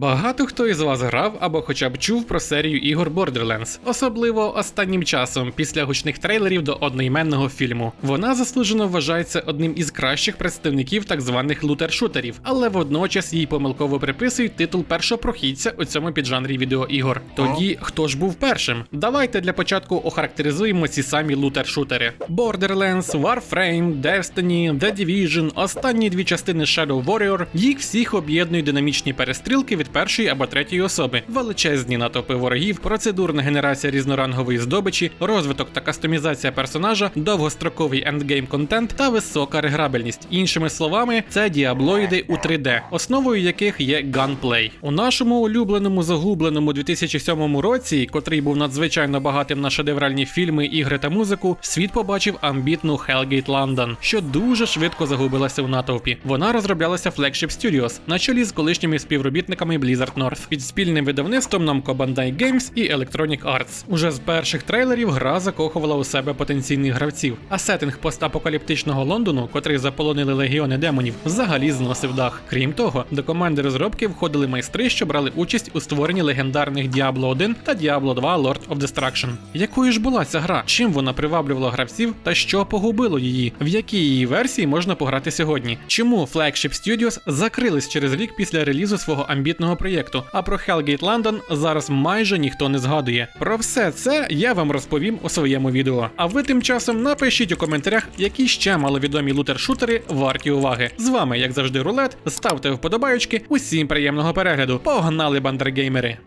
Багато хто із вас грав або хоча б чув про серію ігор Borderlands, особливо останнім часом, після гучних трейлерів до одноіменного фільму. Вона заслужено вважається одним із кращих представників так званих лутер-шутерів, але водночас їй помилково приписують титул першопрохідця у цьому піджанрі відеоігор. Тоді хто ж був першим? Давайте для початку охарактеризуємо ці самі лутер-шутери: Borderlands, Warframe, Destiny, The Division, останні дві частини Shadow Warrior. Їх всіх об'єднують динамічні перестрілки від першої або третьої особи, величезні натовпи ворогів, процедурна генерація різнорангової здобичі, розвиток та кастомізація персонажа, довгостроковий ендгейм контент та висока реграбельність. Іншими словами, це діаблоїди у 3D, основою яких є gunplay. У нашому улюбленому загубленому 2007 році, котрий був надзвичайно багатим на шедевральні фільми, ігри та музику, світ побачив амбітну Hellgate London, що дуже швидко загубилася у натовпі. Вона розроблялася Flagship Studios на чолі з колишніми співробітниками Blizzard North під спільним видавництвом Namco Bandai Games і Electronic Arts. Уже з перших трейлерів гра закохувала у себе потенційних гравців, а сеттинг постапокаліптичного Лондону, котрий заполонили легіони демонів, взагалі зносив дах. Крім того, до команди розробки входили майстри, що брали участь у створенні легендарних Diablo 1 та Diablo 2 Lord of Destruction. Якою ж була ця гра? Чим вона приваблювала гравців та що погубило її? В якій її версії можна пограти сьогодні? Чому Flagship Studios закрились через рік після релізу свого амбітного проєкту? А про Hellgate London зараз майже ніхто не згадує. Про все це я вам розповім у своєму відео. А ви тим часом напишіть у коментарях, які ще маловідомі лутер-шутери варті уваги. З вами, як завжди, рулет. Ставте вподобайочки. Усім приємного перегляду. Погнали бандергеймери!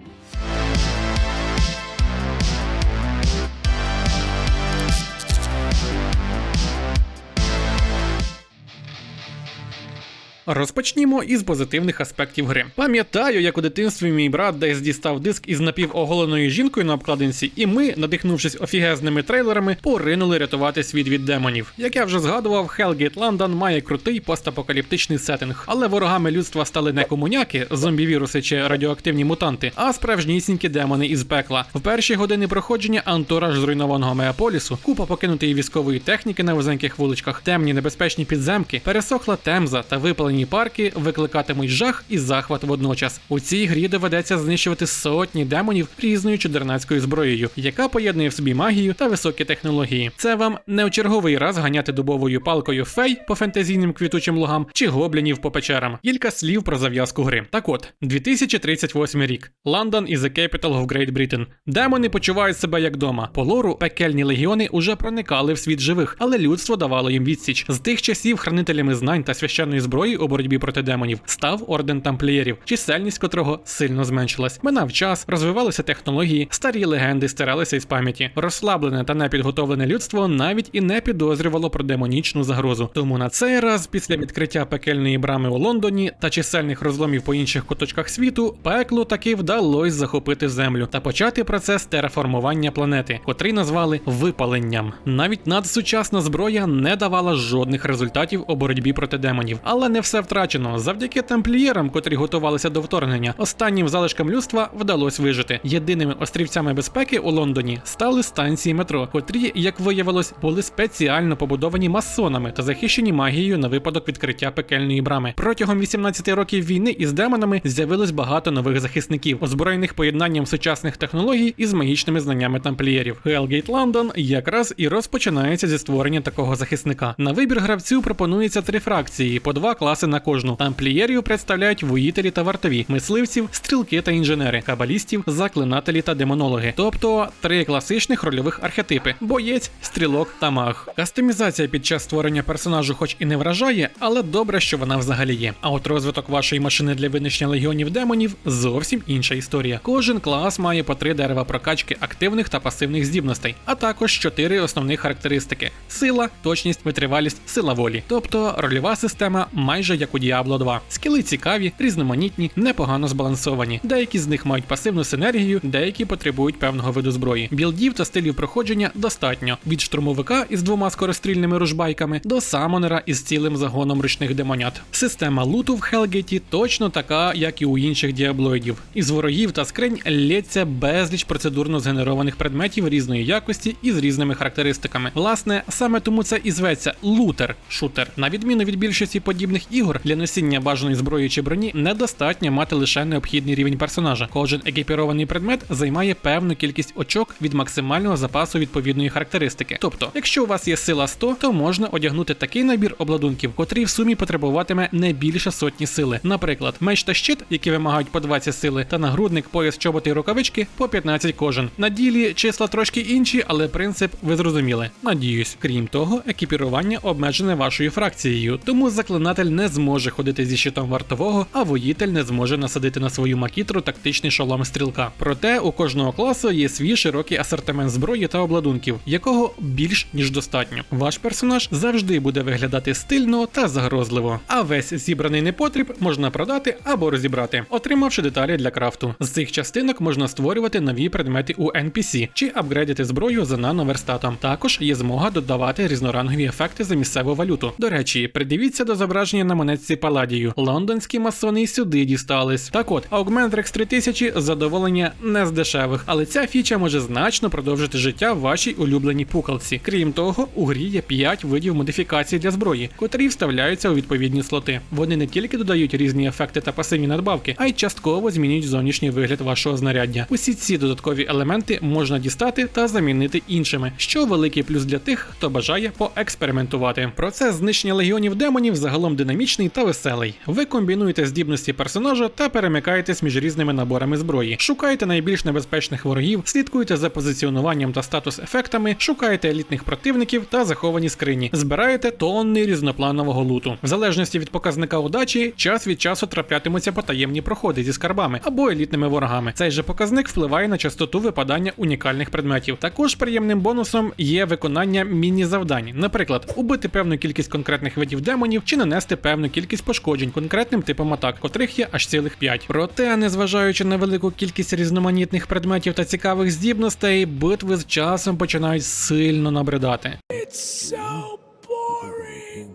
Розпочнімо із позитивних аспектів гри. Пам'ятаю, як у дитинстві мій брат десь дістав диск із напівоголеною жінкою на обкладинці, і ми, надихнувшись офігезними трейлерами, поринули рятувати світ від демонів. Як я вже згадував, Hellgate London має крутий постапокаліптичний сеттинг, але ворогами людства стали не комуняки, зомбі-віруси чи радіоактивні мутанти, а справжнісінькі демони із пекла. В перші години проходження антураж зруйнованого мегаполісу, купа покинутої військової техніки на вузеньких вуличках, темні небезпечні підземки, пересохла темза та випалені парки викликатимуть жах і захват водночас. У цій грі доведеться знищувати сотні демонів різною чудернацькою зброєю, яка поєднує в собі магію та високі технології. Це вам не у черговий раз ганяти дубовою палкою фей по фентезійним квітучим лугам чи гоблінів по печерам. Кілька слів про зав'язку гри. Так от, 2038 рік. Лондон is the capital of Great Britain. Демони почувають себе як дома. По лору пекельні легіони уже проникали в світ живих, але людство давало їм відсіч. З тих часів хранителями знань та священної зброї у боротьбі проти демонів став орден тамплієрів, чисельність котрого сильно зменшилась. Минав час, розвивалися технології, старі легенди стиралися із пам'яті. Розслаблене та непідготовлене людство навіть і не підозрювало про демонічну загрозу. Тому на цей раз, після відкриття пекельної брами у Лондоні та чисельних розломів по інших куточках світу, пеклу таки вдалося захопити землю та почати процес тераформування планети, котрий назвали випаленням. Навіть надсучасна зброя не давала жодних результатів у боротьбі проти демонів, але не все втрачено. Завдяки тамплієрам, котрі готувалися до вторгнення, останнім залишкам людства вдалося вижити. Єдиними острівцями безпеки у Лондоні стали станції метро, котрі, як виявилось, були спеціально побудовані масонами та захищені магією на випадок відкриття пекельної брами. Протягом 18 років війни із демонами з'явилось багато нових захисників, озброєних поєднанням сучасних технологій із магічними знаннями тамплієрів. Hellgate London якраз і розпочинається зі створення такого захисника. На вибір гравцю пропонується три фракції, по два класи на кожну. Тамплієрів представляють воїтелі та вартові, мисливців, стрілки та інженери, кабалістів, заклинателі та демонологи. Тобто три класичних рольових архетипи: боєць, стрілок та маг. Кастомізація під час створення персонажу, хоч і не вражає, але добре, що вона взагалі є. А от розвиток вашої машини для винищення легіонів демонів зовсім інша історія. Кожен клас має по три дерева прокачки активних та пасивних здібностей, а також чотири основних характеристики: сила, точність, витривалість, сила волі. Тобто рольова система майже як у Diablo 2. Скіли цікаві, різноманітні, непогано збалансовані. Деякі з них мають пасивну синергію, деякі потребують певного виду зброї. Білдів та стилів проходження достатньо від штурмовика із двома скорострільними ружбайками до самонера із цілим загоном ручних демонят. Система луту в Хелгеті точно така, як і у інших діаблоїдів. Із ворогів та скринь лється безліч процедурно згенерованих предметів різної якості і з різними характеристиками. Власне, саме тому це і зветься лутер-шутер. На відміну від більшості подібних ігор. Ігор для носіння бажаної зброї чи броні недостатньо мати лише необхідний рівень персонажа. Кожен екіпірований предмет займає певну кількість очок від максимального запасу відповідної характеристики. Тобто, якщо у вас є сила 100, то можна одягнути такий набір обладунків, котрий в сумі потребуватиме не більше сотні сили. Наприклад, меч та щит, які вимагають по 20 сили, та нагрудник, пояс, чоботи і рукавички по 15 кожен. На ділі числа трошки інші, але принцип ви зрозуміли. Надіюсь. Крім того, екіпірування обмежене вашою фракцією, тому заклинатель не зможе ходити зі щитом вартового, а воїтель не зможе насадити на свою макітру тактичний шолом стрілка. Проте у кожного класу є свій широкий асортимент зброї та обладунків, якого більш ніж достатньо. Ваш персонаж завжди буде виглядати стильно та загрозливо, а весь зібраний непотріб можна продати або розібрати, отримавши деталі для крафту. З цих частинок можна створювати нові предмети у NPC чи апгрейдити зброю за нановерстатом. Також є змога додавати різнорангові ефекти за місцеву валюту. До речі, придивіться до зображення на монетці Паладію. Лондонські масони сюди дістались. Так от, Augmentrix 3000 задоволення не з дешевих, але ця фіча може значно продовжити життя в вашій улюбленій пукалці. Крім того, у грі є 5 видів модифікацій для зброї, котрі вставляються у відповідні слоти. Вони не тільки додають різні ефекти та пасивні надбавки, а й частково змінюють зовнішній вигляд вашого знаряддя. Усі ці додаткові елементи можна дістати та замінити іншими, що великий плюс для тих, хто бажає поекспериментувати. Процес знищення легіонів демонів загалом динамічний та веселий. Ви комбінуєте здібності персонажа та перемикаєтесь між різними наборами зброї. Шукаєте найбільш небезпечних ворогів, слідкуєте за позиціонуванням та статус-ефектами, шукаєте елітних противників та заховані скрині, збираєте тонни різнопланового луту. В залежності від показника удачі, час від часу траплятимуться потаємні проходи зі скарбами або елітними ворогами. Цей же показник впливає на частоту випадання унікальних предметів. Також приємним бонусом є виконання міні-завдань, наприклад, убити певну кількість конкретних видів демонів чи нанести певну кількість пошкоджень конкретним типом атак, котрих є аж цілих 5. Проте, незважаючи на велику кількість різноманітних предметів та цікавих здібностей, битви з часом починають сильно набридати. It's so boring.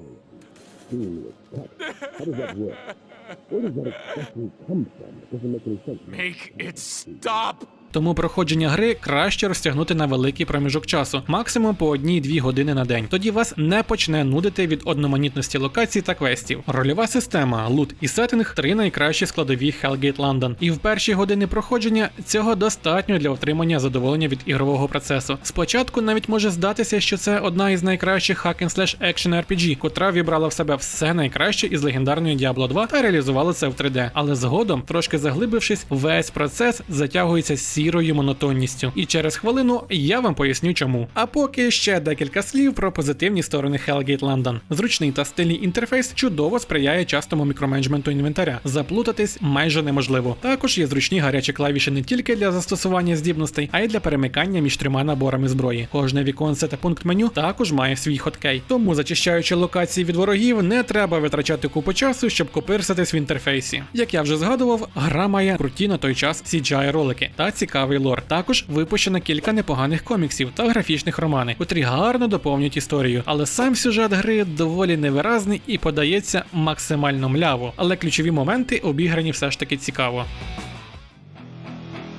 Make it stop. Тому проходження гри краще розтягнути на великий проміжок часу, максимум по одній-дві години на день. Тоді вас не почне нудити від одноманітності локацій та квестів. Рольова система, лут і сеттинг три найкращі складові Hellgate London. І в перші години проходження цього достатньо для отримання задоволення від ігрового процесу. Спочатку навіть може здатися, що це одна із найкращих hack-and-slash action RPG, котра вібрала в себе все найкраще із легендарної Diablo 2 та реалізувала це в 3D. Але згодом, трошки заглибившись, весь процес затягується сірою монотонністю. І через хвилину я вам поясню чому. А поки ще декілька слів про позитивні сторони Hellgate London. Зручний та стильний інтерфейс чудово сприяє частому мікроменеджменту інвентаря. Заплутатись майже неможливо. Також є зручні гарячі клавіші не тільки для застосування здібностей, а й для перемикання між трьома наборами зброї. Кожне віконце та пункт меню також має свій хоткей. Тому, зачищаючи локації від ворогів, не треба витрачати купу часу, щоб копирсатись в інтерфейсі. Як я вже згадував, гра має круті на той час CGI ролики та цікавий лор. Також випущено кілька непоганих коміксів та графічних романів, котрі гарно доповнюють історію. Але сам сюжет гри доволі невиразний і подається максимально мляво. Але ключові моменти обіграні все ж таки цікаво.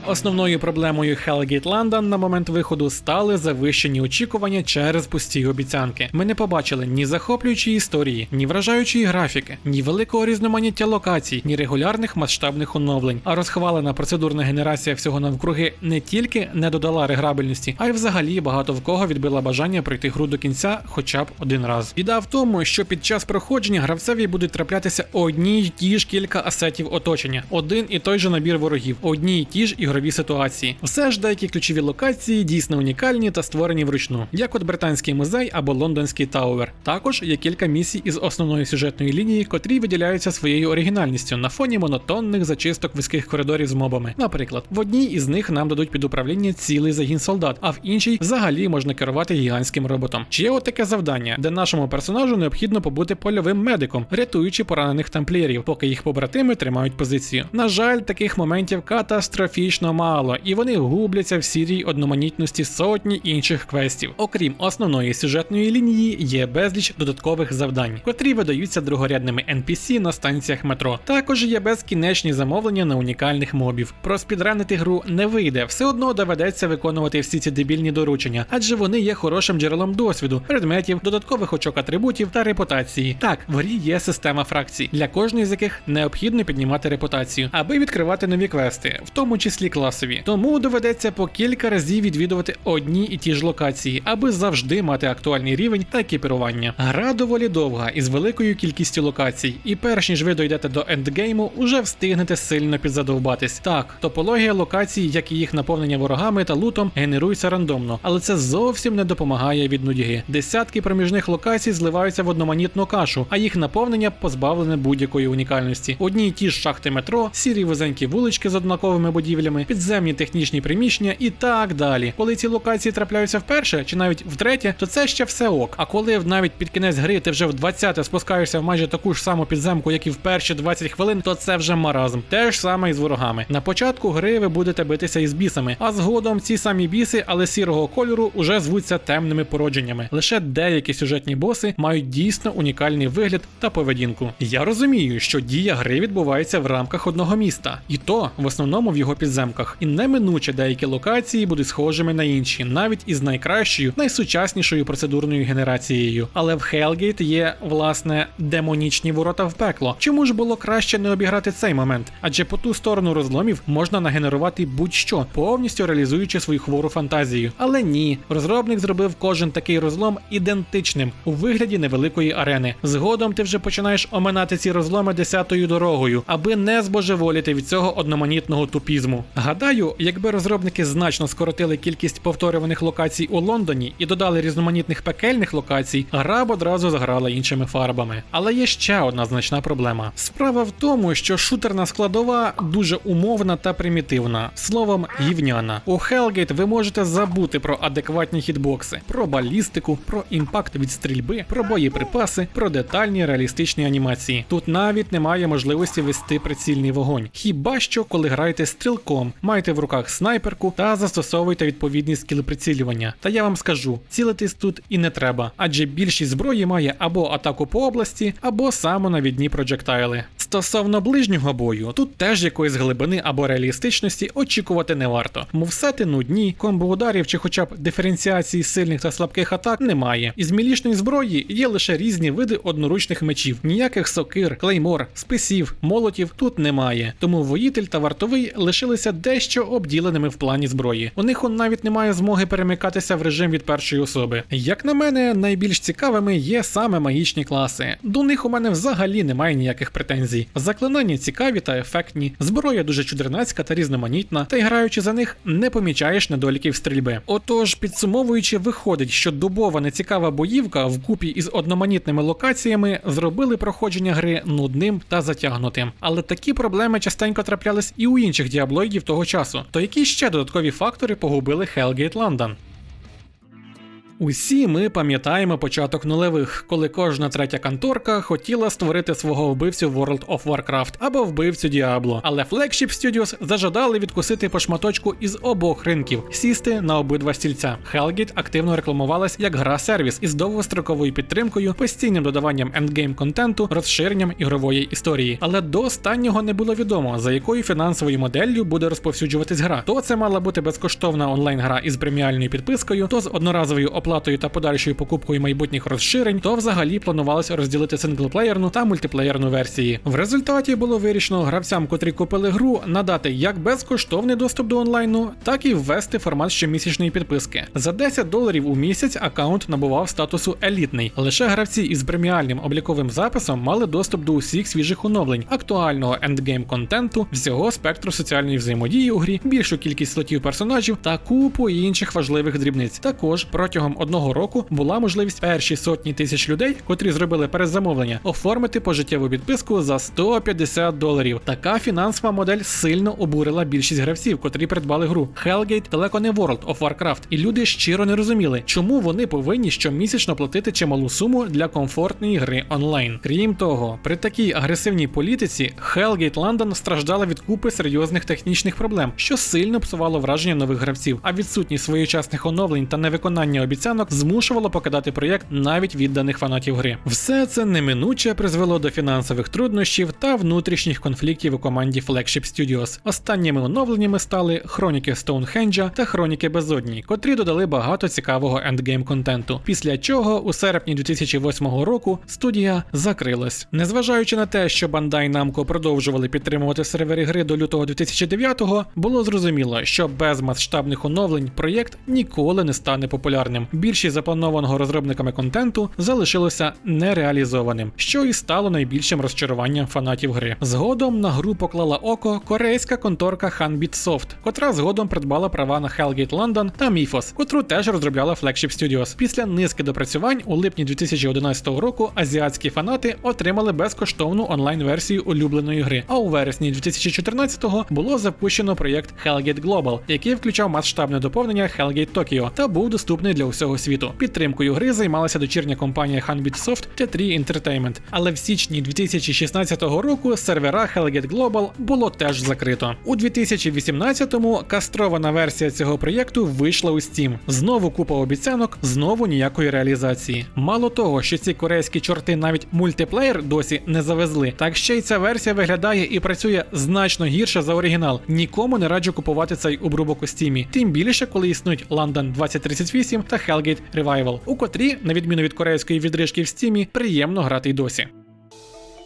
Основною проблемою Hellgate London на момент виходу стали завищені очікування через пусті обіцянки. Ми не побачили ні захоплюючої історії, ні вражаючої графіки, ні великого різноманіття локацій, ні регулярних масштабних оновлень. А розхвалена процедурна генерація всього навкруги не тільки не додала реграбельності, а й взагалі багато в кого відбила бажання пройти гру до кінця хоча б один раз. Біда в тому, що під час проходження гравцеві будуть траплятися одні й ті ж кілька асетів оточення, один і той же набір ворогів, одні й ті ж ігрові ситуації. Все ж деякі ключові локації дійсно унікальні та створені вручну, як от британський музей або лондонський Тауер. Також є кілька місій із основної сюжетної лінії, котрі виділяються своєю оригінальністю на фоні монотонних зачисток вузьких коридорів з мобами. Наприклад, в одній із них нам дадуть під управління цілий загін солдат, а в іншій взагалі можна керувати гігантським роботом. Чи є от таке завдання, де нашому персонажу необхідно побути польовим медиком, рятуючи поранених тамплієрів, поки їх побратими тримають позицію. На жаль, таких моментів катастрофічно дійсно мало, і вони губляться в сірій одноманітності сотні інших квестів. Окрім основної сюжетної лінії, є безліч додаткових завдань, котрі видаються другорядними NPC на станціях метро. Також є безкінечні замовлення на унікальних мобів. Про спідранити гру не вийде, все одно доведеться виконувати всі ці дебільні доручення, адже вони є хорошим джерелом досвіду, предметів, додаткових очок атрибутів та репутації. Так, в грі є система фракцій, для кожної з яких необхідно піднімати репутацію, аби відкривати нові квести, в тому числі класові. Тому доведеться по кілька разів відвідувати одні і ті ж локації, аби завжди мати актуальний рівень та екіпірування. Гра доволі довга із великою кількістю локацій, і перш ніж ви дойдете до ендгейму, уже встигнете сильно підзадовбатись. Так, топологія локацій, як і їх наповнення ворогами та лутом, генерується рандомно, але це зовсім не допомагає від нудьги. Десятки проміжних локацій зливаються в одноманітну кашу, а їх наповнення позбавлене будь-якої унікальності. Одні й ті ж шахти метро, сірі вузенькі вулички з однаковими будівлями, підземні технічні приміщення і так далі. Коли ці локації трапляються вперше чи навіть втретє, то це ще все ок. А коли навіть під кінець гри ти вже в 20-те спускаєшся в майже таку ж саму підземку, як і в перші 20 хвилин, то це вже маразм. Те ж саме і з ворогами. На початку гри ви будете битися із бісами, а згодом ці самі біси, але сірого кольору, уже звуться темними породженнями. Лише деякі сюжетні боси мають дійсно унікальний вигляд та поведінку. Я розумію, що дія гри відбувається в рамках одного міста, і то в основному в його підземках. І неминуче деякі локації будуть схожими на інші, навіть із найкращою, найсучаснішою процедурною генерацією. Але в Hellgate є власне демонічні ворота в пекло. Чому ж було краще не обіграти цей момент? Адже по ту сторону розломів можна нагенерувати будь-що, повністю реалізуючи свою хвору фантазію. Але ні, розробник зробив кожен такий розлом ідентичним у вигляді невеликої арени. Згодом ти вже починаєш оминати ці розломи десятою дорогою, аби не збожеволіти від цього одноманітного тупізму. Гадаю, якби розробники значно скоротили кількість повторюваних локацій у Лондоні і додали різноманітних пекельних локацій, гра б одразу заграла іншими фарбами. Але є ще одна значна проблема. Справа в тому, що шутерна складова дуже умовна та примітивна, словом, гівняна. У Hellgate ви можете забути про адекватні хітбокси, про балістику, про імпакт від стрільби, про боєприпаси, про детальні реалістичні анімації. Тут навіть немає можливості вести прицільний вогонь. Хіба що коли граєте стрілком, маєте в руках снайперку та застосовуєте відповідний скіл прицілювання. Та я вам скажу, цілитись тут і не треба, адже більшість зброї має або атаку по області, або самонавідні проджектайли. Стосовно ближнього бою, тут теж якоїсь глибини або реалістичності очікувати не варто. Мовсети нудні, комбо ударів чи хоча б диференціації сильних та слабких атак немає. Із мілішної зброї є лише різні види одноручних мечів. Ніяких сокир, клеймор, списів, молотів тут немає. Тому воїтель та вартовий лишилися дещо обділеними в плані зброї. У них он навіть немає змоги перемикатися в режим від першої особи. Як на мене, найбільш цікавими є саме магічні класи. До них у мене взагалі немає ніяких претензій. Заклинання цікаві та ефектні, зброя дуже чудернацька та різноманітна, та й граючи за них, не помічаєш недоліків стрільби. Отож, підсумовуючи, виходить, що дубова нецікава боївка вкупі із одноманітними локаціями зробили проходження гри нудним та затягнутим. Але такі проблеми частенько траплялись і у інших діаблоїдів того часу. То які ще додаткові фактори погубили Hellgate London? Усі ми пам'ятаємо початок нульових, коли кожна третя конторка хотіла створити свого вбивцю World of Warcraft або вбивцю Diablo. Але Flagship Studios зажадали відкусити по шматочку із обох ринків, сісти на обидва стільця. Hellgate активно рекламувалась як гра-сервіс із довгостроковою підтримкою, постійним додаванням ендгейм контенту, розширенням ігрової історії. Але до останнього не було відомо, за якою фінансовою моделлю буде розповсюджуватись гра. То це мала бути безкоштовна онлайн-гра із преміальною підпискою, то з одноразовою оплатою та подальшою покупкою майбутніх розширень, то взагалі планувалося розділити синглплеєрну та мультиплеєрну версії. В результаті було вирішено гравцям, котрі купили гру, надати як безкоштовний доступ до онлайну, так і ввести формат щомісячної підписки. За 10 доларів у місяць аккаунт набував статусу елітний. Лише гравці із преміальним обліковим записом мали доступ до усіх свіжих оновлень, актуального ендгейм контенту, всього спектру соціальної взаємодії у грі, більшу кількість слотів персонажів та купу інших важливих дрібниць. Також протягом одного року була можливість перші сотні тисяч людей, котрі зробили передзамовлення, оформити пожиттєву підписку за 150 доларів. Така фінансова модель сильно обурила більшість гравців, котрі придбали гру. Hellgate далеко не World of Warcraft, і люди щиро не розуміли, чому вони повинні щомісячно платити чималу суму для комфортної гри онлайн. Крім того, при такій агресивній політиці Hellgate London страждала від купи серйозних технічних проблем, що сильно псувало враження нових гравців. А відсутність своєчасних оновлень та невиконання обіцянок змушувало покидати проєкт навіть відданих фанатів гри. Все це неминуче призвело до фінансових труднощів та внутрішніх конфліктів у команді Flagship Studios. Останніми оновленнями стали хроніки Стоунхенджа та хроніки Безодні, котрі додали багато цікавого ендгейм контенту. Після чого у серпні 2008 року студія закрилась. Незважаючи на те, що Bandai Namco продовжували підтримувати сервери гри до лютого 2009-го, було зрозуміло, що без масштабних оновлень проєкт ніколи не стане популярним. Більшість запланованого розробниками контенту залишилося нереалізованим, що і стало найбільшим розчаруванням фанатів гри. Згодом на гру поклала око корейська конторка Hanbit Soft, котра згодом придбала права на Hellgate London та Mythos, котру теж розробляла Flagship Studios. Після низки допрацювань у липні 2011 року азіатські фанати отримали безкоштовну онлайн-версію улюбленої гри. А у вересні 2014-го було запущено проєкт Hellgate Global, який включав масштабне доповнення Hellgate Tokyo та був доступний для усього світу. Підтримкою гри займалася дочірня компанія Hanbit Soft T3 Entertainment. Але в січні 2016 року сервера Hellgate Global було теж закрито. У 2018-му кастрована версія цього проєкту вийшла у Steam. Знову купа обіцянок, знову ніякої реалізації. Мало того, що ці корейські чорти навіть мультиплеєр досі не завезли, так ще й ця версія виглядає і працює значно гірше за оригінал. Нікому не раджу купувати цей обрубок у Steam. Тим більше, коли існують London 2038 та Hellgate Revival, у котрі, на відміну від корейської відрижки в стімі, приємно грати й досі.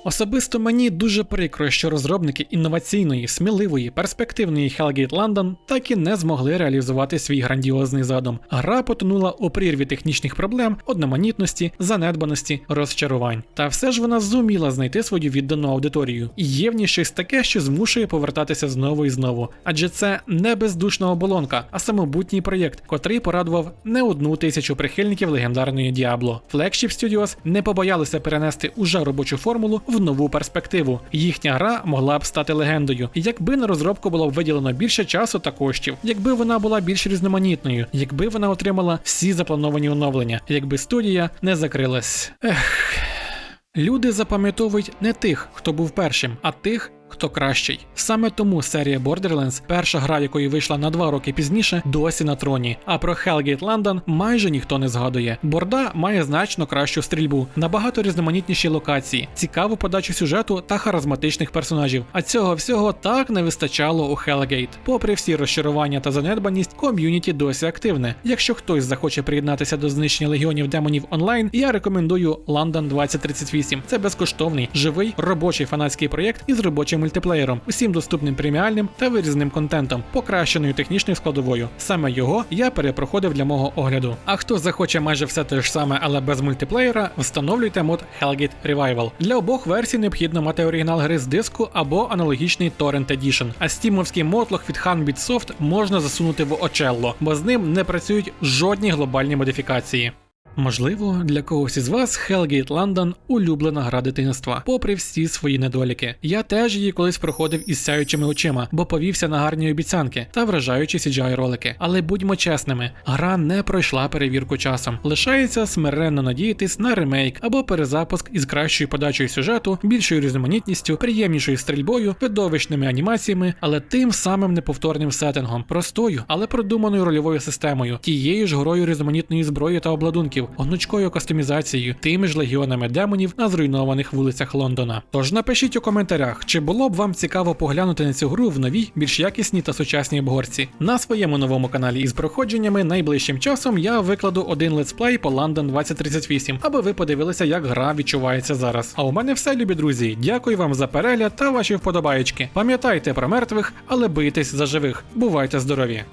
Особисто мені дуже прикро, що розробники інноваційної, сміливої, перспективної Hellgate London так і не змогли реалізувати свій грандіозний задум. Гра потонула у прірві технічних проблем, одноманітності, занедбаності, розчарувань. Та все ж вона зуміла знайти свою віддану аудиторію. І є в ній щось таке, що змушує повертатися знову і знову. Адже це не бездушна оболонка, а самобутній проєкт, котрий порадував не одну тисячу прихильників легендарної Діабло. Flagship Studios не побоялися перенести уже робочу формулу в нову перспективу. Їхня гра могла б стати легендою, якби на розробку було б виділено більше часу та коштів, якби вона була більш різноманітною, якби вона отримала всі заплановані оновлення, якби студія не закрилась. Ех. Люди запам'ятовують не тих, хто був першим, а тих, хто кращий. Саме тому серія Borderlands, перша гра якої вийшла на два роки пізніше, досі на троні. А про Hellgate London майже ніхто не згадує. Борда має значно кращу стрільбу, набагато різноманітніші локації, цікаву подачу сюжету та харизматичних персонажів. А цього всього так не вистачало у Hellgate. Попри всі розчарування та занедбаність, ком'юніті досі активне. Якщо хтось захоче приєднатися до знищення легіонів демонів онлайн, я рекомендую London 2038. Це безкоштовний, живий робочий фанатський проєкт із робочим мультиплеєром, усім доступним преміальним та вирізненим контентом, покращеною технічною складовою. Саме його я перепроходив для мого огляду. А хто захоче майже все те ж саме, але без мультиплеєра, встановлюйте мод Hellgate Revival. Для обох версій необхідно мати оригінал гри з диску або аналогічний Torrent Edition. А стімовський мотлох від Hanbit Soft можна засунути в Ocello, бо з ним не працюють жодні глобальні модифікації. Можливо, для когось із вас Hellgate London улюблена гра дитинства, попри всі свої недоліки. Я теж її колись проходив із сяючими очима, бо повівся на гарні обіцянки та вражаючі CGI ролики. Але будьмо чесними, гра не пройшла перевірку часом. Лишається смиренно надіятись на ремейк або перезапуск із кращою подачею сюжету, більшою різноманітністю, приємнішою стрільбою, видовищними анімаціями, але тим самим неповторним сеттингом, простою, але продуманою рольовою системою, тією ж горою різноманітної зброї та обладунків, гнучкою кастомізацією, тими ж легіонами демонів на зруйнованих вулицях Лондона. Тож напишіть у коментарях, чи було б вам цікаво поглянути на цю гру в новій, більш якісній та сучасній обгорці. На своєму новому каналі із проходженнями найближчим часом я викладу один летсплей по London 2038, аби ви подивилися, як гра відчувається зараз. А у мене все, любі друзі. Дякую вам за перегляд та ваші вподобаєчки. Пам'ятайте про мертвих, але бийтесь за живих. Бувайте здорові!